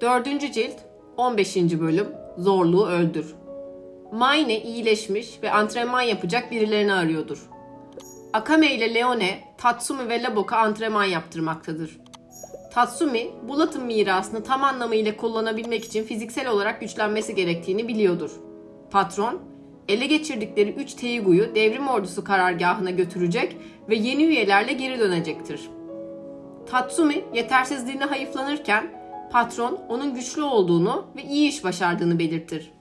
Dördüncü cilt 15. bölüm Zorluğu öldür. Mayne iyileşmiş ve antrenman yapacak birilerini arıyordur. Akame ile Leone, Tatsumi ve Labok'a antrenman yaptırmaktadır. Tatsumi, Bulat'ın mirasını tam anlamıyla kullanabilmek için fiziksel olarak güçlenmesi gerektiğini biliyordur. Patron, ele geçirdikleri 3 Teigu'yu devrim ordusu karargahına götürecek ve yeni üyelerle geri dönecektir. Tatsumi yetersizliğine hayıflanırken patron onun güçlü olduğunu ve iyi iş başardığını belirtir.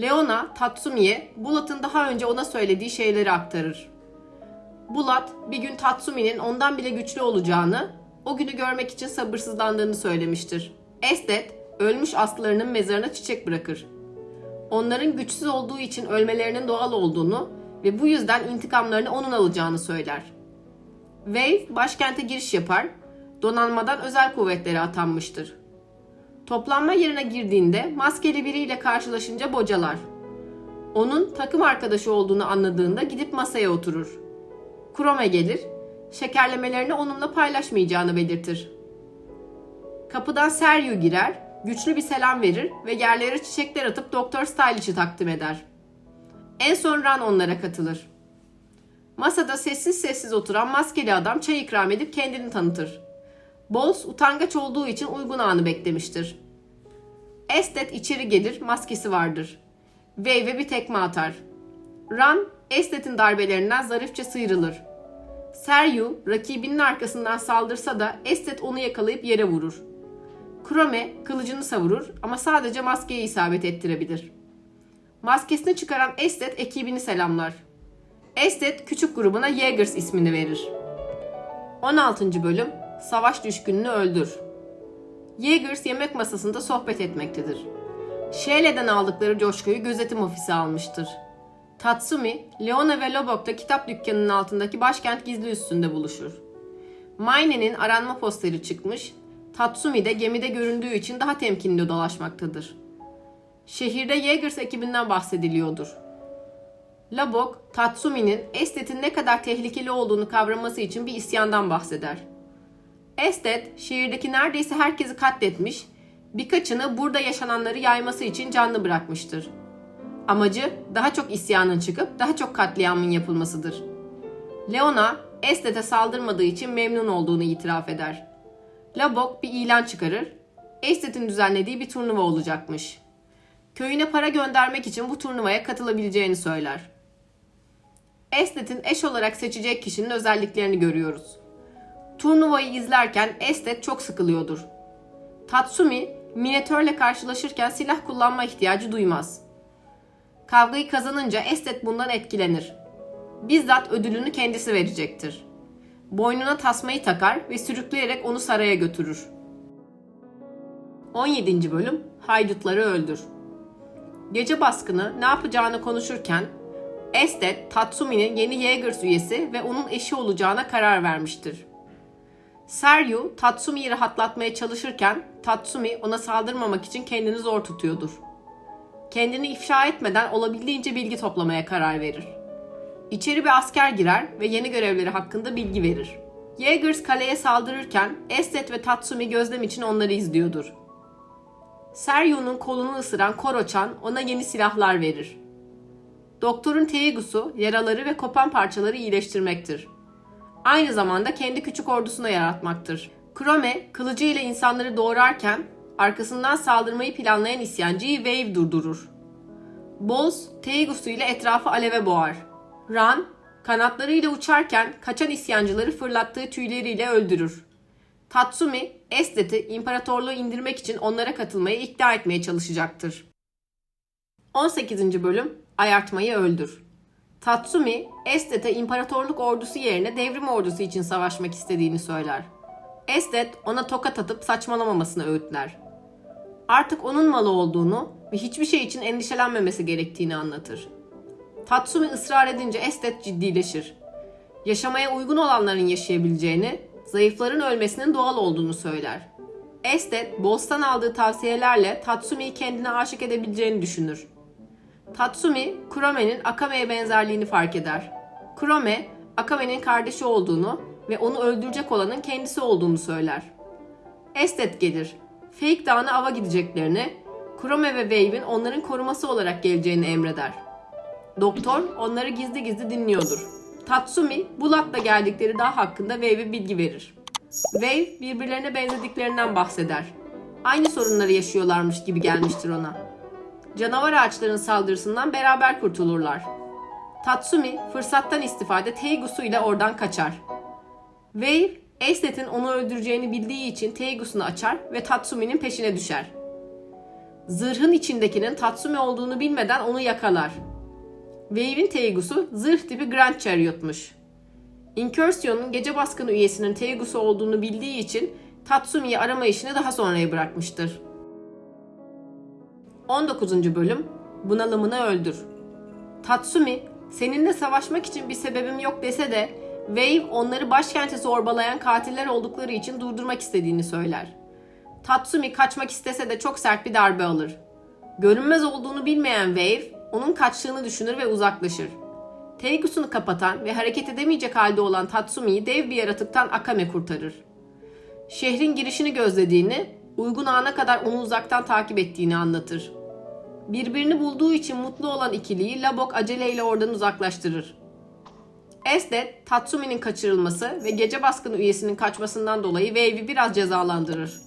Leona Tatsumi'ye Bulat'ın daha önce ona söylediği şeyleri aktarır. Bulat bir gün Tatsumi'nin ondan bile güçlü olacağını, o günü görmek için sabırsızlandığını söylemiştir. Estet ölmüş aslarının mezarına çiçek bırakır. Onların güçsüz olduğu için ölmelerinin doğal olduğunu ve bu yüzden intikamlarını onun alacağını söyler. Wave başkente giriş yapar, donanmadan özel kuvvetlere atanmıştır. Toplanma yerine girdiğinde maskeli biriyle karşılaşınca bocalar. Onun takım arkadaşı olduğunu anladığında gidip masaya oturur. Krome gelir, şekerlemelerini onunla paylaşmayacağını belirtir. Kapıdan Seryu girer, güçlü bir selam verir ve yerlere çiçekler atıp Doktor Stylich'i takdim eder. En son Ran onlara katılır. Masada sessiz sessiz oturan maskeli adam çay ikram edip kendini tanıtır. Bols utangaç olduğu için uygun anı beklemiştir. Estet içeri gelir, maskesi vardır. Wave'e bir tekme atar. Ran, Estet'in darbelerinden zarifçe sıyrılır. Seryu, rakibinin arkasından saldırsa da Estet onu yakalayıp yere vurur. Krome kılıcını savurur ama sadece maskeye isabet ettirebilir. Maskesini çıkaran Estet ekibini selamlar. Estet küçük grubuna Jaegers ismini verir. 16. bölüm Savaş düşkününü öldür. Jaegers yemek masasında sohbet etmektedir. Shelley'den aldıkları coşkuyu gözetim ofisi almıştır. Tatsumi, Leona ve Lobok'ta kitap dükkanının altındaki başkent gizli üstünde buluşur. Mayne'nin aranma posteri çıkmış, Tatsumi de gemide göründüğü için daha temkinli dolaşmaktadır. Şehirde Jaegers ekibinden bahsediliyordur. Labok, Tatsumi'nin Estet'in ne kadar tehlikeli olduğunu kavraması için bir isyandan bahseder. Estet, şehirdeki neredeyse herkesi katletmiş, birkaçını burada yaşananları yayması için canlı bırakmıştır. Amacı daha çok isyanın çıkıp daha çok katliamın yapılmasıdır. Leona, Estet'e saldırmadığı için memnun olduğunu itiraf eder. Labok bir ilan çıkarır. Estet'in düzenlediği bir turnuva olacakmış. Köyüne para göndermek için bu turnuvaya katılabileceğini söyler. Estet'in eş olarak seçecek kişinin özelliklerini görüyoruz. Turnuvayı izlerken Estet çok sıkılıyordur. Tatsumi, Minetör'le karşılaşırken silah kullanma ihtiyacı duymaz. Kavgayı kazanınca Estet bundan etkilenir. Bizzat ödülünü kendisi verecektir. Boynuna tasmayı takar ve sürükleyerek onu saraya götürür. 17. bölüm Haydutları öldür. Gece baskını ne yapacağını konuşurken Estet, Tatsumi'nin yeni Jaegers üyesi ve onun eşi olacağına karar vermiştir. Seryu, Tatsumi'yi rahatlatmaya çalışırken Tatsumi ona saldırmamak için kendini zor tutuyordur. Kendini ifşa etmeden olabildiğince bilgi toplamaya karar verir. İçeri bir asker girer ve yeni görevleri hakkında bilgi verir. Jaegers kaleye saldırırken Estet ve Tatsumi gözlem için onları izliyordur. Seryu'nun kolunu ısıran Koro-chan ona yeni silahlar verir. Doktorun Teigusu yaraları ve kopan parçaları iyileştirmektir. Aynı zamanda kendi küçük ordusuna yaratmaktır. Krome kılıcıyla insanları doğrarken arkasından saldırmayı planlayan isyancıyı Wave durdurur. Boz Teigusu ile etrafı aleve boğar. Ran kanatlarıyla uçarken kaçan isyancıları fırlattığı tüyleriyle öldürür. Tatsumi, Estet'i imparatorluğu indirmek için onlara katılmaya ikna etmeye çalışacaktır. 18. bölüm Ayartmayı öldür. Tatsumi, Estet'e imparatorluk ordusu yerine devrim ordusu için savaşmak istediğini söyler. Estet ona tokat atıp saçmalamamasını öğütler. Artık onun malı olduğunu ve hiçbir şey için endişelenmemesi gerektiğini anlatır. Tatsumi ısrar edince Estet ciddileşir. Yaşamaya uygun olanların yaşayabileceğini, zayıfların ölmesinin doğal olduğunu söyler. Estet, Boss'tan aldığı tavsiyelerle Tatsumi'yi kendine aşık edebileceğini düşünür. Tatsumi, Kurome'nin Akame'ye benzerliğini fark eder. Kurome, Akame'nin kardeşi olduğunu ve onu öldürecek olanın kendisi olduğunu söyler. Estet gelir. Fake Dağı'na ava gideceklerini, Kurome ve Wave'in onların koruması olarak geleceğini emreder. Doktor onları gizli gizli dinliyordur. Tatsumi, Bulat'la geldikleri dağ hakkında Wave'e bilgi verir. Wave birbirlerine benzediklerinden bahseder. Aynı sorunları yaşıyorlarmış gibi gelmiştir ona. Canavar ağaçların saldırısından beraber kurtulurlar. Tatsumi fırsattan istifade Teigusu ile oradan kaçar. Wave, Estet'in onu öldüreceğini bildiği için Teigus'unu açar ve Tatsumi'nin peşine düşer. Zırhın içindekinin Tatsumi olduğunu bilmeden onu yakalar. Wave'in Teigusu zırh tipi Grand Chariot'muş. Incursion'un gece baskını üyesinin Teigusu olduğunu bildiği için Tatsumi'yi arama işini daha sonraya bırakmıştır. 19. bölüm Bunalımını öldür. Tatsumi, seninle savaşmak için bir sebebim yok dese de Wave onları başkente zorbalayan katiller oldukları için durdurmak istediğini söyler. Tatsumi kaçmak istese de çok sert bir darbe alır. Görünmez olduğunu bilmeyen Wave, onun kaçtığını düşünür ve uzaklaşır. Teigus'unu kapatan ve hareket edemeyecek halde olan Tatsumi'yi dev bir yaratıktan Akame kurtarır. Şehrin girişini gözlediğini, uygun ana kadar onu uzaktan takip ettiğini anlatır. Birbirini bulduğu için mutlu olan ikiliyi Labok aceleyle oradan uzaklaştırır. Estet, Tatsumi'nin kaçırılması ve gece baskını üyesinin kaçmasından dolayı Wave'i biraz cezalandırır.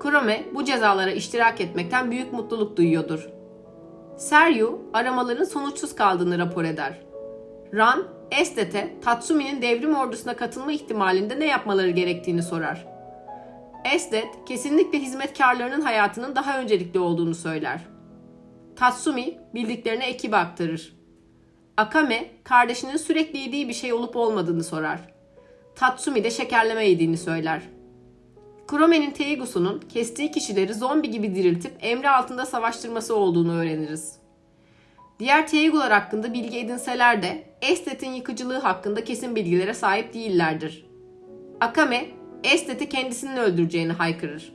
Kurome bu cezalara iştirak etmekten büyük mutluluk duyuyordur. Seryu aramaların sonuçsuz kaldığını rapor eder. Ran, Estet'e Tatsumi'nin devrim ordusuna katılma ihtimalinde ne yapmaları gerektiğini sorar. Estet, kesinlikle hizmetkarlarının hayatının daha öncelikli olduğunu söyler. Tatsumi bildiklerini ekibe aktarır. Akame kardeşinin sürekli yediği bir şey olup olmadığını sorar. Tatsumi de şekerleme yediğini söyler. Kurome'nin Teigusu'nun kestiği kişileri zombi gibi diriltip emri altında savaştırması olduğunu öğreniriz. Diğer Teigular hakkında bilgi edinseler de Estet'in yıkıcılığı hakkında kesin bilgilere sahip değillerdir. Akame, Estet'i kendisinin öldüreceğini haykırır.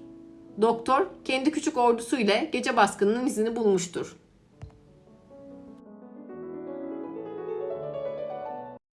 Doktor, kendi küçük ordusuyla gece baskınının izini bulmuştur.